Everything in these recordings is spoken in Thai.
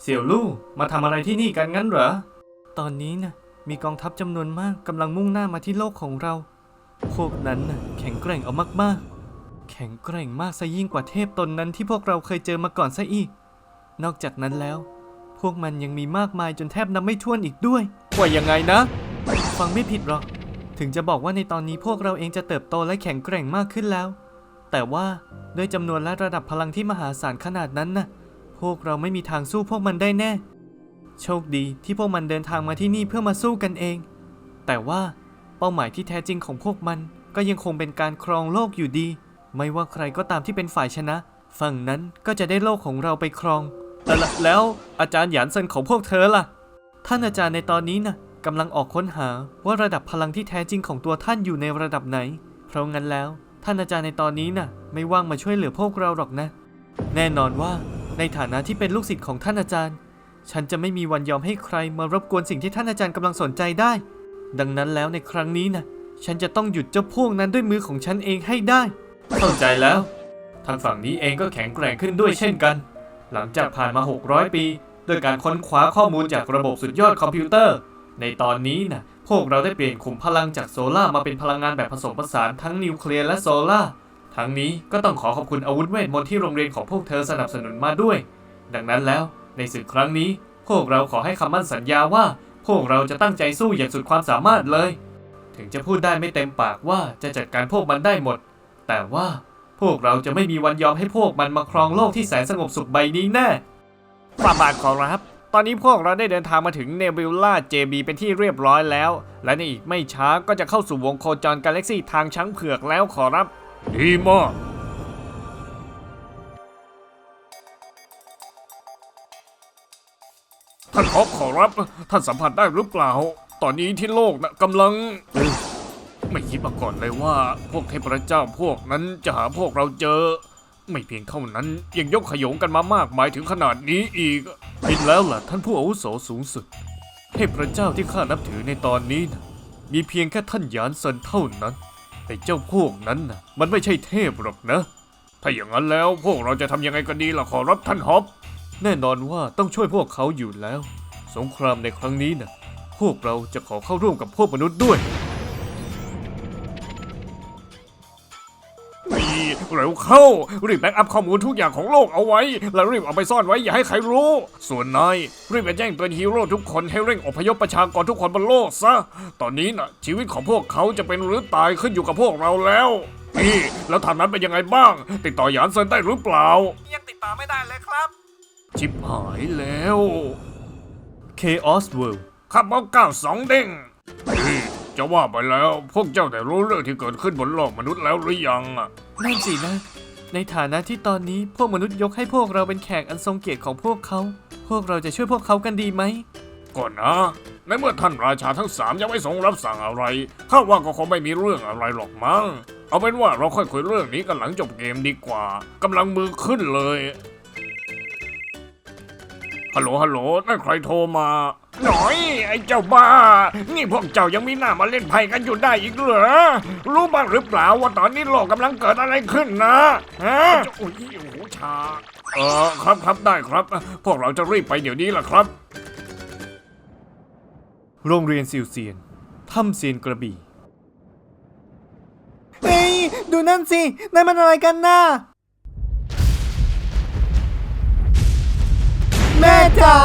เสี่ยวลู่มาทำอะไรที่นี่กันงั้นเหรอ ตอนนี้นะมีกองทัพจำนวนมากกำลังมุ่งหน้ามาที่โลกของเรา พวกนั้นน่ะแข็งแกร่งเอามากๆ แข็งแกร่งมากซะยิ่งกว่าเทพตนนั้นที่พวกเราเคยเจอมาก่อนซะอีก นอกจากนั้นแล้ว พวกมันยังมีมากมายจนแทบนับไม่ถ้วนอีกด้วย ว่ายังไงนะ ฟังไม่ผิดหรอก ถึงจะบอกว่าในตอนนี้พวกเราเองจะเติบโตและแข็งแกร่งมากขึ้นแล้ว แต่ว่าด้วยจำนวนและระดับพลังที่มหาศาลขนาดนั้นน่ะ พวกเราไม่มีทางสู้พวกมันได้แน่ โชคดีที่พวกมันเดินทางมาที่นี่เพื่อมาสู้กันเอง แต่ว่าเป้าหมายที่แท้จริงของพวกมันก็ยังคงเป็นการครองโลกอยู่ดี ไม่ว่าใครก็ตามที่เป็นฝ่ายชนะ ฝั่งนั้นก็จะได้โลกของเราไปครองแต่ละแล้วอาจารย์หยานเซินของพวกเธอล่ะ ท่านอาจารย์ในตอนนี้นะกำลังออกค้นหาว่าระดับพลังที่แท้จริงของตัวท่านอยู่ในระดับไหน เพราะงั้นแล้ว ท่านอาจารย์ในตอนนี้น่ะ ไม่ว่างมาช่วยเหลือพวกเราหรอกนะ แน่นอนว่า ในฐานะที่เป็นลูกศิษย์ของท่านอาจารย์ ฉันจะไม่มีวันยอมให้ใครมารบกวนสิ่งที่ท่านอาจารย์กำลังสนใจได้ ดังนั้นแล้วในครั้งนี้นะฉันจะต้องหยุดเจ้าพวกนั้นด้วยมือของฉันเองให้ได้ เข้าใจแล้ว ทางฝั่งนี้เองก็แข็งแกร่งขึ้นด้วยเช่นกัน หลังจากผ่านมา 600 ปีด้วยการค้นคว้าข้อมูลจากระบบสุดยอดคอมพิวเตอร์ ในตอนนี้นะพวกเราได้เปลี่ยนขุมพลังจากโซล่ามาเป็นพลังงานแบบผสมผสานทั้งนิวเคลียร์และโซล่า ทั้งนี้ก็ต้องขอขอบคุณอาวุธเวทมนต์ที่โรงเรียนของพวกเธอสนับสนุนมาด้วย ดังนั้นแล้วในศึกครั้งนี้ พวกเราขอให้คำมั่นสัญญาว่า พวกเราจะตั้งใจสู้อย่างสุดความสามารถเลย ถึงจะพูดได้ไม่เต็มปากว่าจะจัดการพวกมันได้หมด แต่ว่าพวกเราจะไม่มีวันยอมให้พวกมันมาครองโลกที่แสนสงบสุขใบนี้แน่ฝ่าบาทของรับ ตอนนี้พวกเราได้เดินทางมาถึงเนบิวล่า JB เป็นที่เรียบร้อยแล้ว และในอีกไม่ช้าก็จะเข้าสู่วงโคจรกาแล็กซี่ทางช้างเผือกแล้วขอรับ ดีมาก ท่านขอขอรับ ท่านสัมผัสได้หรือเปล่า ตอนนี้ที่โลกนะกำลัง ไม่คิดมาก่อนเลยว่า พวกเทพเจ้าพวกนั้นจะหาพวกเราเจอ ไม่เพียงเท่านั้นยังยกขยงกันมามากมายถึงขนาดนี้อีกผิดแล้วล่ะท่านผู้อาวุโสสูงสุด เทพเจ้าที่ข้านับถือในตอนนี้นะมีเพียงแค่ท่านหยานเซินเท่านั้น แต่เจ้าพวกนั้นนะมันไม่ใช่เทพหรอกนะ ถ้าอย่างนั้นแล้วพวกเราจะทำยังไงกันดีล่ะขอรับท่านฮอบ แน่นอนว่าต้องช่วยพวกเขาอยู่แล้ว สงครามในครั้งนี้นะพวกเราจะขอเข้าร่วมกับพวกมนุษย์ด้วย เร็วเข้า รีบแบ็กอัพข้อมูลทุกอย่างของโลกเอาไว้ แล้วรีบเอาไปซ่อนไว้อย่าให้ใครรู้ ส่วนนายรีบไปแจ้งเตือนฮีโร่ทุกคนให้เร่งอพยพประชากรทุกคนบนโลกซะ ตอนนี้นะชีวิตของพวกเขาจะเป็นหรือตายขึ้นอยู่กับพวกเราแล้วนี่แล้วทางนั้นเป็นยังไงบ้าง ติดต่อหยานเซินได้หรือเปล่า ยังติดต่อไม่ได้เลยครับ ชิบหายแล้ว Chaos World ขับเอาเก้าสองเด้งนี่จะว่าไปแล้ว พวกเจ้าได้รู้เรื่องที่เกิดขึ้นบนโลกมนุษย์แล้วหรือยังอะ นั่นสินะ ในฐานะที่ตอนนี้พวกมนุษย์ยกให้พวกเราเป็นแขกอันทรงเกียรติของพวกเขา พวกเราจะช่วยพวกเขากันดีไหม ก่อนนะในเมื่อท่านราชาทั้งสามยังไม่ทรงรับสั่งอะไรข้าว่าก็คงไม่มีเรื่องอะไรหรอกมั้ง เอาเป็นว่าเราค่อยคุยเรื่องนี้กันหลังจบเกมดีกว่ากำลังมือขึ้นเลยฮัลโหลฮัลโหลนั่นใครโทรมา หน่อย ไอ้เจ้าบ้า นี่พวกเจ้ายังมีหน้ามาเล่นไพ่กันอยู่ได้อีกเหรอ รู้บ้างหรือเปล่าว่าตอนนี้โลกกำลังเกิดอะไรขึ้นนะฮะโอ้ยโอ้โหชาเออครับครับได้ครับ พวกเราจะรีบไปเดี๋ยวนี้ล่ะครับ โรงเรียนซิวเซียนถ้ำเซียนกระบี่เฮ้ยดูนั่นสินั่นมันอะไรกันน่ะแม่จ๋า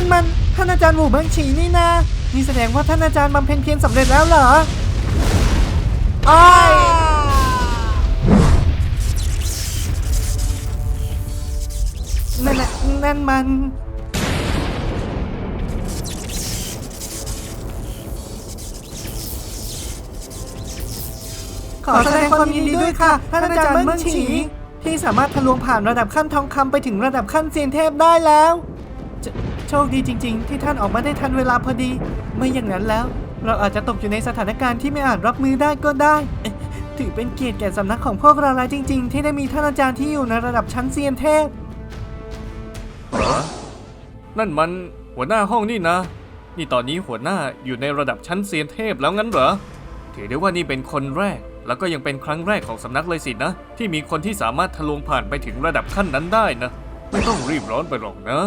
นั่นมันท่านอาจารย์หมู่เบิงฉีนี่นะนี่แสดงว่าท่านอาจารย์บำเพ็ญเพียรสำเร็จแล้วเหรออ้ายนั่นน่ะนั่นมันขอแสดงความยินดีด้วยค่ะท่านอาจารย์เบิ้งฉีที่สามารถทะลวงผ่านระดับขั้นทองคำไปถึงระดับขั้นเซียนเทพได้แล้ว โชคดีจริง ๆ ที่ท่านออกมาได้ทันเวลาพอดี ไม่อย่างนั้นแล้ว เราอาจจะตกอยู่ในสถานการณ์ที่ไม่อาจรับมือได้ก็ได้ ถือเป็นเกียรติแก่สำนักของพวกเราแล้วจริง ๆ ที่ได้มีท่านอาจารย์ที่อยู่ในระดับชั้นเซียนเทพ นั่นมันหัวหน้าห้องนี่นะ นี่ตอนนี้หัวหน้าอยู่ในระดับชั้นเซียนเทพแล้วงั้นเหรอ ถือได้ว่านี่เป็นคนแรก แล้วก็ยังเป็นครั้งแรกของสำนักเลยสินะ ที่มีคนที่สามารถทะลวงผ่านไปถึงระดับขั้นนั้นได้นะ ไม่ต้องรีบร้อนไปหรอกนะ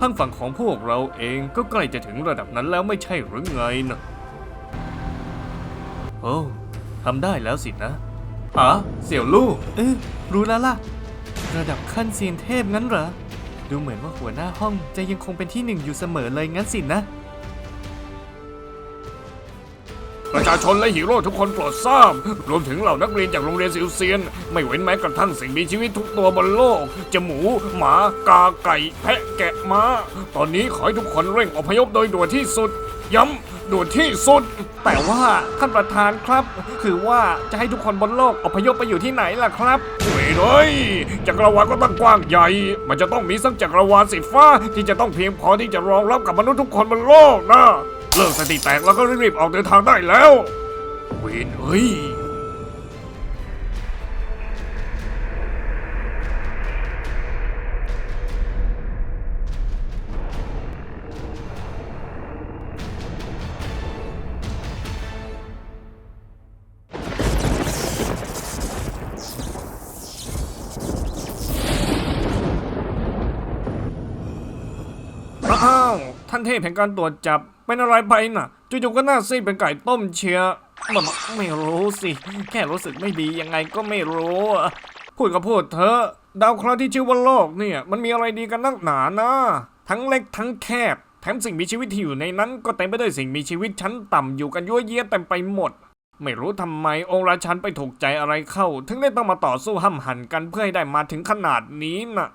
ทางฝั่งของพวกเราเองก็ใกล้จะถึงระดับนั้นแล้วไม่ใช่หรือไงนะโอ้ทำได้แล้วสินะอะเสี่ยวลู่เออรู้แล้วล่ะ ระดับขั้นเซียนเทพงั้นเหรอ ดูเหมือนว่าหัวหน้าห้องจะยังคงเป็นที่หนึ่งอยู่เสมอเลยงั้นสินะ ประชาชนและฮีโร่ทุกคนโปรดทราบ รวมถึงเหล่านักเรียนจากโรงเรียนซิวเซียน ไม่เว้นแม้กระทั่งสิ่งมีชีวิตทุกตัวบนโลก จะหมู หมา กา ไก่ แพะ แกะ ม้า ตอนนี้ขอให้ทุกคนเร่งอพยพโดยด่วนที่สุด ย้ำด่วนที่สุด แต่ว่าท่านประธานครับ คือว่าจะให้ทุกคนบนโลกอพยพไปอยู่ที่ไหนล่ะครับเว้ยเลยจักรวาลก็ตั้งกว้างใหญ่ มันจะต้องมีสักจักรวาลสีฟ้าที่จะต้องเพียงพอที่จะรองรับกับมนุษย์ทุกคนบนโลกนะ เลิกสติแตกแล้วก็รีบๆออกเดินทางได้แล้วเวนเฮ้ยอ้าว ท่านเทพแห่งการตรวจจับเป็นอะไรไปน่ะจู่ๆก็หน้าซีดเป็นไก่ต้มเชียมันไม่รู้สิ แค่รู้สึกไม่ดียังไงก็ไม่รู้อะพูดก็พูดเถอะดาวเคราะห์ที่ชื่อว่าโลกเนี่ย มันมีอะไรดีกันนักหนานะทั้งเล็กทั้งแคบแถมสิ่งมีชีวิตที่อยู่ในนั้นก็เต็มไปด้วยสิ่งมีชีวิตชั้นต่ำอยู่กันยั่วเยี้ยเต็มไปหมด ไม่รู้ทำไมองค์ราชันไปถูกใจอะไรเข้า ถึงได้ต้องมาต่อสู้ห้ำหันกันเพื่อให้ได้มาถึงขนาดนี้น่ะ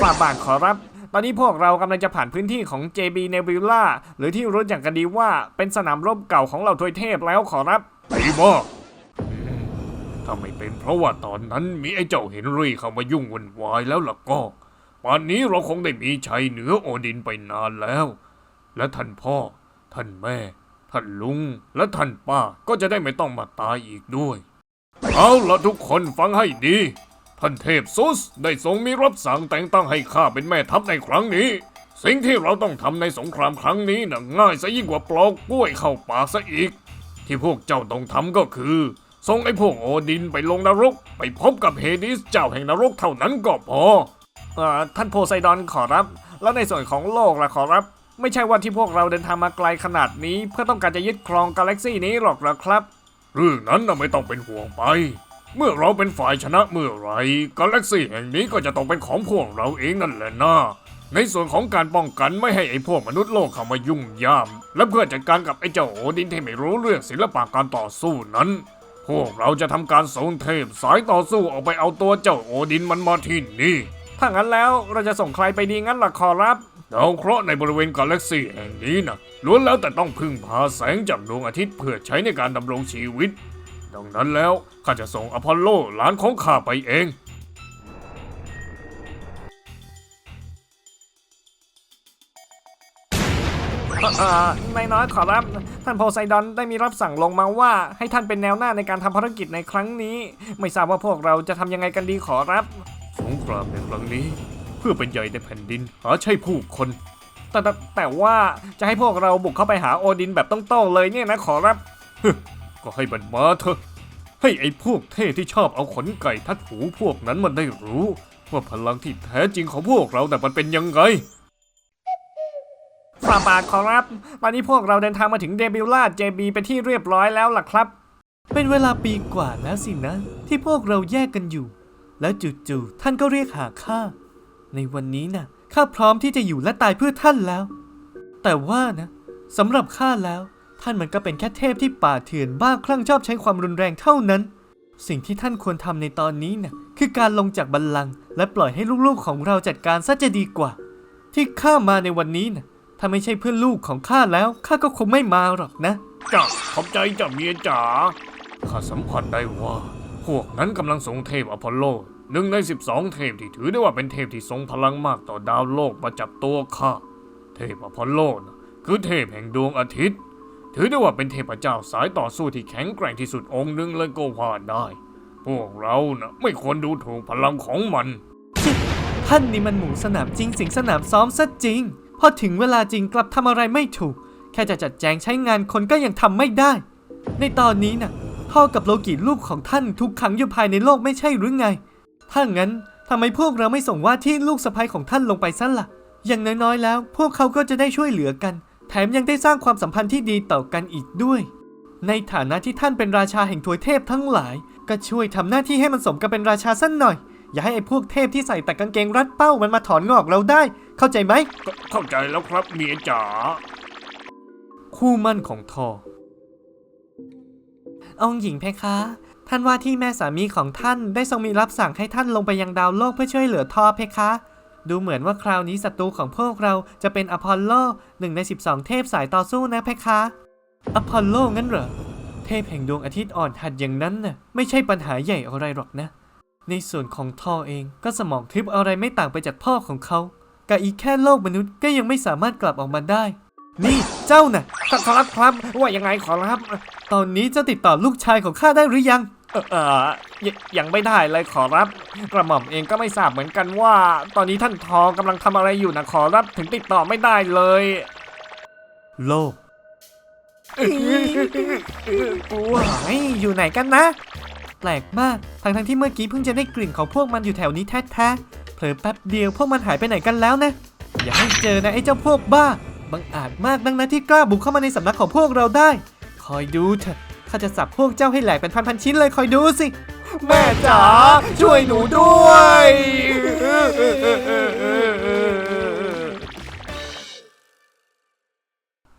ฝ่าบาทขอรับ ตอนนี้พวกเรากำลังจะผ่านพื้นที่ของ JB Nebula หรือที่รู้จักกันดีว่าเป็นสนามรบเก่าของเหล่าทวยเทพแล้วขอรับดีมาถ้าไม่เป็นเพราะว่าตอนนั้นมีไอ้เจ้าเฮนรี่เข้ามายุ่งวุ่นวายแล้วล่ะก็ป่านนี้เราคงได้มีชัยเหนือโอดินไปนานแล้ว และท่านพ่อ ท่านแม่ ท่านลุง และท่านป้าก็จะได้ไม่ต้องมาตายอีกด้วย เอาละทุกคนฟังให้ดี ท่านเทพซุสได้ทรงมีรับสั่งแต่งตั้งให้ข้าเป็นแม่ทัพในครั้งนี้ สิ่งที่เราต้องทำในสงครามครั้งนี้น่ะง่ายซะยิ่งกว่าปลอกกล้วยเข้าปากซะอีก ที่พวกเจ้าต้องทำก็คือส่งไอ้พวกโอดินไปลงนรก ไปพบกับเฮดิสเจ้าแห่งนรกเท่านั้นก็พอเอ่อท่านโพไซดอนขอรับ แล้วในส่วนของโลกล่ะขอรับ ไม่ใช่ว่าที่พวกเราเดินทางมาไกลขนาดนี้ เพื่อต้องการจะยึดครองกาแล็กซี่นี้หรอกเหรอครับ เรื่องนั้นน่ะไม่ต้องเป็นห่วงไป เมื่อเราเป็นฝ่ายชนะเมื่อไรกาแล็กซี่แห่งนี้ก็จะต้องเป็นของพวกเราเองนั่นแหละนะในส่วนของการป้องกันไม่ให้ไอ้พวกมนุษย์โลกเข้ามายุ่งยาม และเพื่อจัดการกับไอ้เจ้าโอดินที่ไม่รู้เรื่องศิลปะการต่อสู้นั้น พวกเราจะทำการส่งเทพสายต่อสู้ออกไปเอาตัวเจ้าโอดินมันมาที่นี่ ถ้างั้นแล้วเราจะส่งใครไปดีงั้นล่ะขอรับดาวเคราะห์ในบริเวณกาแล็กซี่แห่งนี้นะล้วนแล้วแต่ต้องพึ่งพาแสงจากดวงอาทิตย์เพื่อใช้ในการดำรงชีวิต ดังนั้นแล้วข้าจะส่งอพอลโลหลานของข้าไปเองอ่านายน้อยขอรับ ท่านโพไซดอนได้มีรับสั่งลงมาว่า ให้ท่านเป็นแนวหน้าในการทำภารกิจในครั้งนี้ ไม่ทราบว่าพวกเราจะทำยังไงกันดีขอรับ สงครามในครั้งนี้ เพื่อเป็นใหญ่ในแผ่นดินหาใช่ผู้คน แต่แต่แต่ว่าจะให้พวกเราบุกเข้าไปหาโอดินแบบต้องๆเลยเนี่ยนะขอรับ ก็ให้บันมาเถอะ ให้ไอ้พวกเท่ที่ชอบเอาขนไก่ทัดหูพวกนั้นมันได้รู้ ว่าพลังที่แท้จริงของพวกเราแต่ะมันเป็นยังไงฝ่าบาทขอรับ ตอนนี้พวกเราเดินทางมาถึงเดบิวล่าเจบีเป็นที่เรียบร้อยแล้วล่ะครับ เป็นเวลาปีกว่าแล้วสินะ ที่พวกเราแยกกันอยู่ แล้วจู่ๆท่านก็เรียกหาข้า ในวันนี้นะ่ะข้าพร้อมที่จะอยู่และตายเพื่อท่านแล้ว แต่ว่านะสำหรับข้าแล้ว ท่านมันก็เป็นแค่เทพที่ป่าเถื่อนบ้าคลั่งชอบใช้ความรุนแรงเท่านั้น สิ่งที่ท่านควรทำในตอนนี้นะ่ะคือการลงจากบัลลังก์และปล่อยให้ลูกๆของเราจัดการซะจะดีกว่า ที่ข้ามาในวันนี้นะ่ะถ้าไม่ใช่เพื่อนลูกของข้าแล้วข้าก็คงไม่มาหรอกนะ จ้าขอบใจจ้าเมียจ๋าข้าสัมผัสได้ว่า พวกนั้นกำลังส่งเทพอพอลโลหนึ่งใน 12 เทพที่ถือได้ว่าเป็นเทพที่ทรงพลังมากต่อดาวโลกมาจับตัวข้า เทพอพอลโลนะคือเทพแห่งดวงอาทิตย์ ถือได้ว่าเป็นเทพเจ้าสายต่อสู้ที่แข็งแกร่งที่สุดองค์หนึ่งเลยก็ว่าได้ พวกเรานะไม่ควรดูถูกพลังของมัน ท่านนี่มันหมูสนามจริงสิงสนามซ้อมซะจริง พอถึงเวลาจริงกลับทำอะไรไม่ถูก แค่จะจัดแจงใช้งานคนก็ยังทำไม่ได้ ในตอนนี้น่ะพ่อกับโลกิลูกของท่านถูกขังอยู่ภายในโลกไม่ใช่หรือไง ถ้างั้นทำไมพวกเราไม่ส่งว่าที่ลูกสะใภ้ของท่านลงไปซะละ่ะ อย่างน้อยๆแล้ว พวกเขาก็จะได้ช่วยเหลือกัน แถมยังได้สร้างความสัมพันธ์ที่ดีต่อกันอีกด้วย ในฐานะที่ท่านเป็นราชาแห่งทวยเทพทั้งหลาย ก็ช่วยทำหน้าที่ให้มันสมกับเป็นราชาสั้นหน่อย อย่าให้ไอ้พวกเทพที่ใส่แต่กางเกงรัดเป้ามันมาถอนงอกเราได้ เข้าใจไหม ก็เข้าใจแล้วครับเมียจ๋า คู่มั่นของทอ องค์หญิงเพคะ ท่านว่าที่แม่สามีของท่านได้ทรงมีรับสั่งให้ท่านลงไปยังดาวโลกเพื่อช่วยเหลือทอเพคะ ดูเหมือนว่าคราวนี้ศัตรูของพวกเราจะเป็นอพอลโลหนึ่งใน 12 เทพสายต่อสู้นะเพคะ อพอลโลงั้นเหรอ เทพแห่งดวงอาทิตย์อ่อนหัดอย่างนั้นน่ะไม่ใช่ปัญหาใหญ่อะไรหรอกนะ ในส่วนของทอเองก็สมองทิพย์อะไรไม่ต่างไปจากพ่อของเขากับอีกแค่โลกมนุษย์ก็ยังไม่สามารถกลับออกมาได้ นี่เจ้าน่ะขอรับครับว่ายังไงขอรับ ตอนนี้เจ้าติดต่อลูกชายของข้าได้หรือยัง เออเออยยังไม่ได้เลยขอรับ กระหม่อมเองก็ไม่ทราบเหมือนกันว่า ตอนนี้ท่านทองกำลังทำอะไรอยู่นะขอรับถึงติดต่อไม่ได้เลย โลกกลัวเฮ้ยอยู่ไหนกันนะ แปลกมากทั้งทั้งๆที่เมื่อกี้เพิ่งจะได้กลิ่นของพวกมันอยู่แถวนี้แท้ๆเผลอแป๊บเดียวพวกมันหายไปไหนกันแล้วนะ อย่าให้เจอนะไอ้เจ้าพวกบ้าบังอาจมากนักนะที่กล้าบุกเข้ามาในสำนักของพวกเราได้ คอยดูเถอะข้าจะสับพวกเจ้าให้แหลกเป็นพันๆชิ้นเลยคอยดูสิ แม่จ๋าช่วยหนูด้วย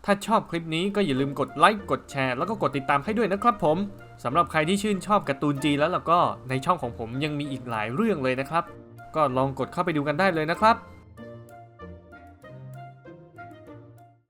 ถ้าชอบคลิปนี้ก็อย่าลืมกดไลค์กดแชร์ แล้วก็กดติดตามให้ด้วยนะครับผมสำหรับใครที่ชื่นชอบการ์ตูนจีนแล้วล้วก็ในช่องของผมยังมีอีกหลายเรื่องเลยนะครับ ก็ลองกดเข้าไปดูกันได้เลยนะครับ